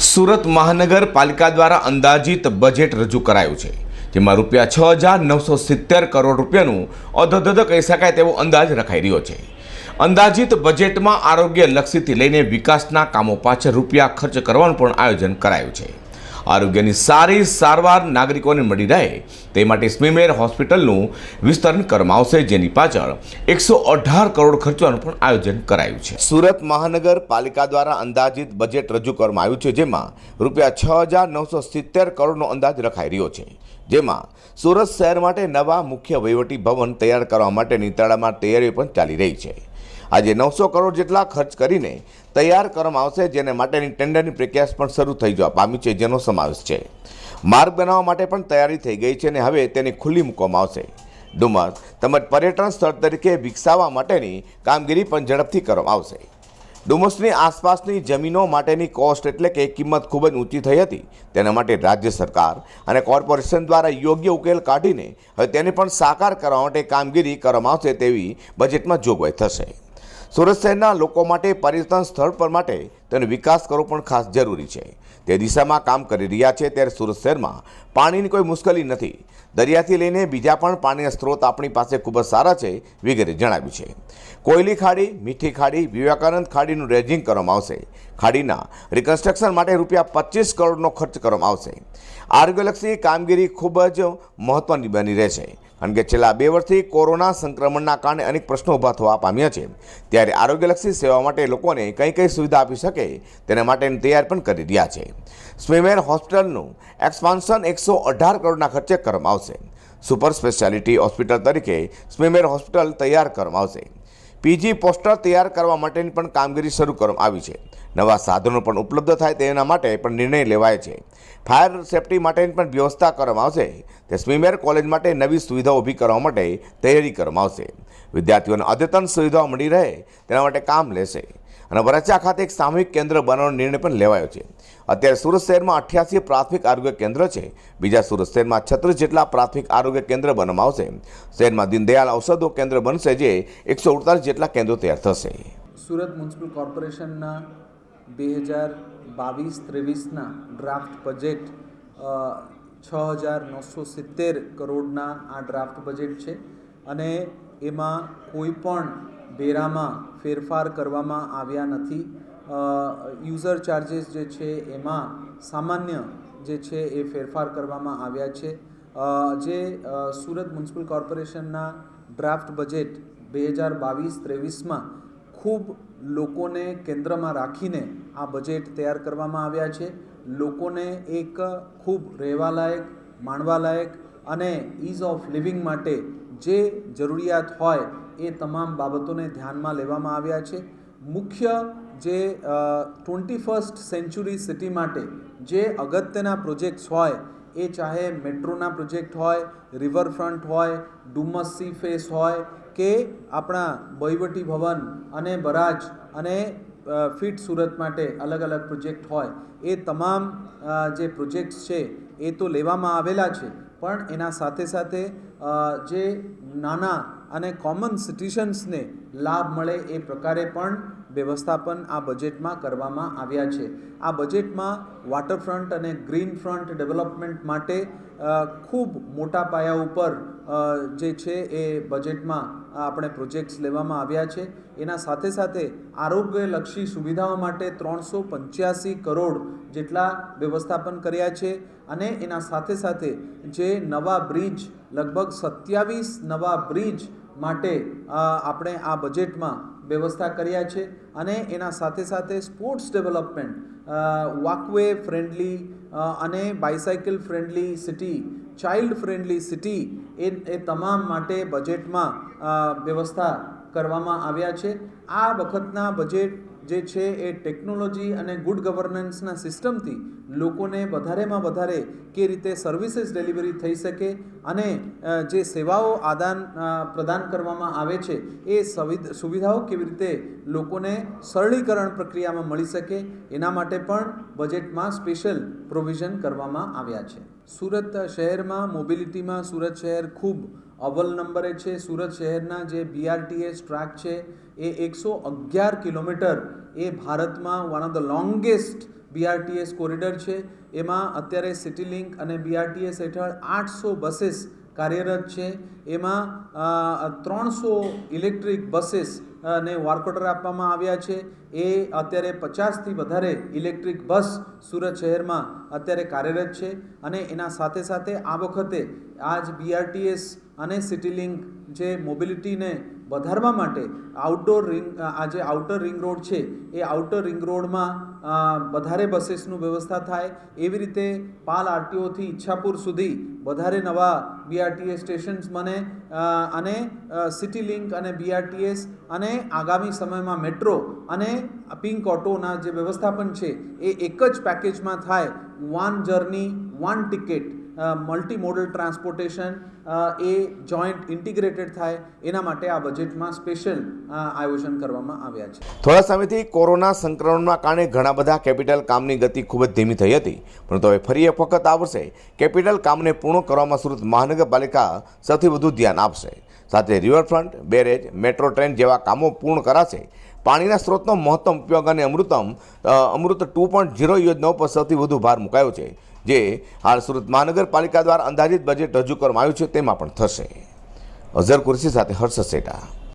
સુરત મહાનગરપાલિકા દ્વારા અંદાજિત બજેટ રજૂ કરાયું છે, જેમાં રૂપિયા છ હજાર નવસો સિત્તેર કરોડ રૂપિયાનું અધધધ કહી શકાય તેવો અંદાજ રખાઈ રહ્યો છે. અંદાજિત બજેટમાં આરોગ્ય લક્ષીથી લઈને વિકાસના કામો પાછળ રૂપિયા ખર્ચ કરવાનું પણ આયોજન કરાયું છે. આરોગ્યની સારી, સારવાર નાગરિકોને મળી રહે. તે માટે સ્મીમેર હોસ્પિટલનું વિસ્તરણ કરવામાં આવશે, જેની પાછળ એકસો અઢાર કરોડ ખર્ચવાનું પણ આયોજન કરાયું છે. સુરત મહાનગરપાલિકા દ્વારા અંદાજિત બજેટ રજૂ કરવામાં આવ્યું છે, જેમાં રૂપિયા છ હજાર નવસો સિત્તેર કરોડનો અંદાજ રખાઈ રહ્યો છે. જેમાં સુરત શહેર માટે નવા મુખ્ય વહીવટી ભવન તૈયાર કરવા માટેની તળામાં તૈયારીઓ પણ ચાલી રહી છે. આજે નવસો કરોડ જેટલા ખર્ચ કરીને તૈયાર કરવામાં આવશે, જેને માટેની ટેન્ડરની પ્રક્રિયા પણ શરૂ થઈ જવા પામી છે, જેનો સમાવેશ છે. માર્ગ બનાવવા માટે પણ તૈયારી થઈ ગઈ છે અને હવે તેને ખુલ્લી મૂકવામાં આવશે. ડુમસ તેમજ પર્યટન સ્થળ તરીકે વિકસાવવા માટેની કામગીરી પણ ઝડપથી કરવામાં આવશે. ડુમસની આસપાસની જમીનો માટેની કોસ્ટ એટલે કે કિંમત ખૂબ જ ઊંચી થઈ હતી. તેના માટે રાજ્ય સરકાર અને કોર્પોરેશન દ્વારા યોગ્ય ઉકેલ કાઢીને હવે તેને પણ સાકાર કરવા માટે કામગીરી કરવામાં આવશે તેવી બજેટમાં જોગવાઈ થશે. સુરત શહેરના લોકો માટે પર્યટન સ્થળ પર માટે તેનો વિકાસ કરવો પણ ખાસ જરૂરી છે. તે દિશામાં કામ કરી રહ્યા છે ત્યારે સુરત શહેરમાં પાણીની કોઈ મુશ્કેલી નથી. દરિયાથી લઈને બીજા પણ પાણીના સ્ત્રોત આપણી પાસે ખૂબ જ સારા છે વગેરે જણાવ્યું છે. કોયલી ખાડી, મીઠી ખાડી, વિવેકાનંદ ખાડીનું રેજિંગ કરવામાં આવશે. ખાડીના રિકન્સ્ટ્રક્શન માટે રૂપિયા પચીસ કરોડનો ખર્ચ કરવામાં આવશે. આરોગ્યલક્ષી કામગીરી ખૂબ જ મહત્ત્વની બની રહેશે. કે છેલ્લા બે વર્ષથી કોરોના સંક્રમણના કારણે અનેક પ્રશ્નો ઊભા થવા પામ્યા છે. ત્યારે આરોગ્યલક્ષી સેવા માટે લોકોને કઈ કઈ સુવિધા આપી શકે તેના માટેની તૈયાર પણ કરી રહ્યા છે. સ્વિમેર હોસ્પિટલનું એક્સપાન્શન એકસો અઢાર કરોડના ખર્ચે કરવામાં આવશે. સુપર સ્પેશિયાલિટી હોસ્પિટલ તરીકે સ્વિમેર હોસ્પિટલ તૈયાર કરવામાં આવશે. પીજી પોસ્ટર તૈયાર કરવા માટેની પણ કામગીરી શરૂ કરવામાં આવી છે. નવા સાધનો પણ ઉપલબ્ધ થાય તેના માટે પણ નિર્ણય લેવાય છે. ફાયર સેફટી માટેની પણ વ્યવસ્થા કરવામાં આવશે. તે સ્વીમેર કોલેજ માટે નવી સુવિધાઓ ઊભી કરવા માટે તૈયારી કરવામાં આવશે. વિદ્યાર્થીઓને અદ્યતન સુવિધાઓ મળી રહે તેના માટે કામ લેશે. અને વરચા ખાતે એક સામૂહિક કેન્દ્ર બનાવવાનો નિર્ણય પણ લેવાયો છે. અત્યારે સુરત શહેરમાં અઠ્યાસી પ્રાથમિક આરોગ્ય કેન્દ્ર છે. બીજા સુરત શહેરમાં છત્રીસ જેટલા પ્રાથમિક આરોગ્ય કેન્દ્ર બનાવવામાં આવશે. શહેરમાં દીનદયાળ ઔષધો કેન્દ્ર બનશે જે એકસો અડતાલીસ જેટલા કેન્દ્રો તૈયાર થશે. સુરત મ્યુનિસિપલ કોર્પોરેશનના બે હજાર બાવીસ ત્રેવીસના ડ્રાફ્ટ બજેટ છ હજાર નવસો સિત્તેર કરોડના આ ડ્રાફ્ટ બજેટ છે. અને એમાં કોઈ પણ વેરામાં ફેરફાર કરવામાં આવ્યા નથી. યુઝર ચાર્જીસ જે છે એમાં સામાન્ય જે છે એ ફેરફાર કરવામાં આવ્યા છે. જે સુરત મ્યુનિસિપલ કોર્પોરેશનના ડ્રાફ્ટ બજેટ બે હજાર બાવીસ ત્રેવીસમાં ખૂબ લોકોને કેન્દ્રમાં રાખીને આ બજેટ તૈયાર કરવામાં આવ્યા છે. લોકોને એક ખૂબ રહેવાલાયક, માણવાલાયક અને ઇઝ ઓફ લિવિંગ માટે જે જરૂરિયાત હોય એ તમામ બાબતોને ધ્યાનમાં લેવામાં આવ્યા છે. મુખ્ય જે ટ્વેન્ટી ફર્સ્ટ સેન્ચુરી સિટી માટે જે અગત્યના પ્રોજેક્ટ્સ હોય, એ ચાહે મેટ્રોના પ્રોજેક્ટ હોય રિવરફ્રન્ટ હોય, ડુમસ સી ફેસ હોય કે આપણા વહીવટી ભવન અને બરાજ અને ફિટ સુરત માટે અલગ અલગ પ્રોજેક્ટ હોય, એ તમામ જે પ્રોજેક્ટ્સ છે, એ તો લેવામાં આવેલા છે. પણ એના સાથે સાથે જે નાના અને કોમન સિટીઝન્સને લાભ મળે એ પ્રકારે પણ વ્યવસ્થાપન આ બજેટમાં કરવામાં આવ્યા છે. આ બજેટમાં વોટરફ્રન્ટ અને ગ્રીન ફ્રન્ટ ડેવલપમેન્ટ માટે ખૂબ મોટા પાયા ઉપર જે છે એ બજેટમાં આપણે પ્રોજેક્ટ્સ લેવામાં આવ્યા છે. એના સાથે સાથે આરોગ્યલક્ષી સુવિધાઓ માટે ત્રણસો પંચ્યાસી કરોડ જેટલા વ્યવસ્થાપન કર્યા છે અને એના સાથે સાથે જે નવા બ્રિજ, લગભગ સત્યાવીસ નવા બ્રિજ માટે આપણે આ બજેટમાં વ્યવસ્થા કર્યા છે અને એના સાથે સાથે સ્પોર્ટ્સ ડેવલપમેન્ટ વોકવે ફ્રેન્ડલી અને bicycle friendly city child friendly city એ એ તમામ માટે બજેટમાં વ્યવસ્થા કરવામાં આવ્યા છે. આ વખતના બજેટ જે છે એ ટેકનોલોજી અને ગુડ ગવર્નન્સના સિસ્ટમથી લોકોને વધારેમાં વધારે કે રીતે સર્વિસીસ ડિલિવરી થઈ શકે અને જે સેવાઓ આદાન પ્રદાન કરવામાં આવે છે, એ સવિધ, સુવિધાઓ કેવી રીતે લોકોને સરળીકરણ પ્રક્રિયામાં મળી શકે, એના માટે પણ બજેટમાં સ્પેશિયલ પ્રોવિઝન કરવામાં આવ્યા છે. સુરત શહેરમાં, મોબિલિટીમાં સુરત શહેર ખૂબ અવ્વલ નંબરે છે. સુરત શહેરના જે બીઆરટીએસ ટ્રેક છે, એ એકસો અગિયાર કિલોમીટર એ ભારતમાં one of the longest BRTS corridor છે. એમાં અત્યારે સિટી લિંક અને બીઆરટીએસ હેઠળ આઠસો બસીસ કાર્યરત છે. એમાં ત્રણસો ઇલેક્ટ્રિક બસીસ ને વર્કઓર્ડર આપવામાં આવ્યા છે. એ અત્યારે પચાસથી વધારે ઇલેક્ટ્રિક બસ સુરત શહેરમાં અત્યારે કાર્યરત છે અને એના સાથે સાથે આ વખતે આજ બીઆરટીએસ અને સિટી લિંક જે મોબિલિટીને વધારવા માટે આઉટડોર રિંગ આ જે આઉટર રિંગ રોડ છે, એ આઉટર રિંગ રોડમાં વધારે બસીસનું વ્યવસ્થા થાય. એવી રીતે પાલ આરટીઓથી ઈચ્છાપુર સુધી વધારે નવા બીઆરટીએસ સ્ટેશન્સ બને અને સિટી લિંક અને બીઆરટીએસ અને આગામી સમયમાં મેટ્રો અને પિંક ઓટોના જે વ્યવસ્થાપન છે, એ એક જ પેકેજમાં થાય. One journey one ticket multi modal transportation એ જોઈન્ટ ઇન્ટિગ્રેટેડ થાય એના માટે આ બજેટમાં સ્પેશિયલ આયોજન કરવામાં આવ્યા છે. થોડા સમયથી કોરોના સંક્રમણના કારણે ઘણા બધા કેપિટલ કામની ગતિ ખૂબ જ ધીમી થઈ હતી. પરંતુ હવે ફરી એક વખત આ વર્ષે કેપિટલ કામને પૂર્ણ કરવામાં સુરત મહાનગરપાલિકા સૌથી વધુ ધ્યાન આપશે. સાથે રિવરફ્રન્ટ બેરેજ મેટ્રો ટ્રેન જેવા કામો પૂર્ણ કરાશે. પાણીના સ્ત્રોતનો મહત્તમ ઉપયોગ અને Amrutam Amrut two point zero યોજનાઓ પર સૌથી વધુ ભાર મુકાયો છે. જે હાલ સુરત મહાનગરપાલિકા દ્વારા અંદાજિત બજેટ રજૂ કરવામાં આવ્યું છે, તેમાં પણ થશે. અઝર કુરશી સાથે હર્ષ સેટા.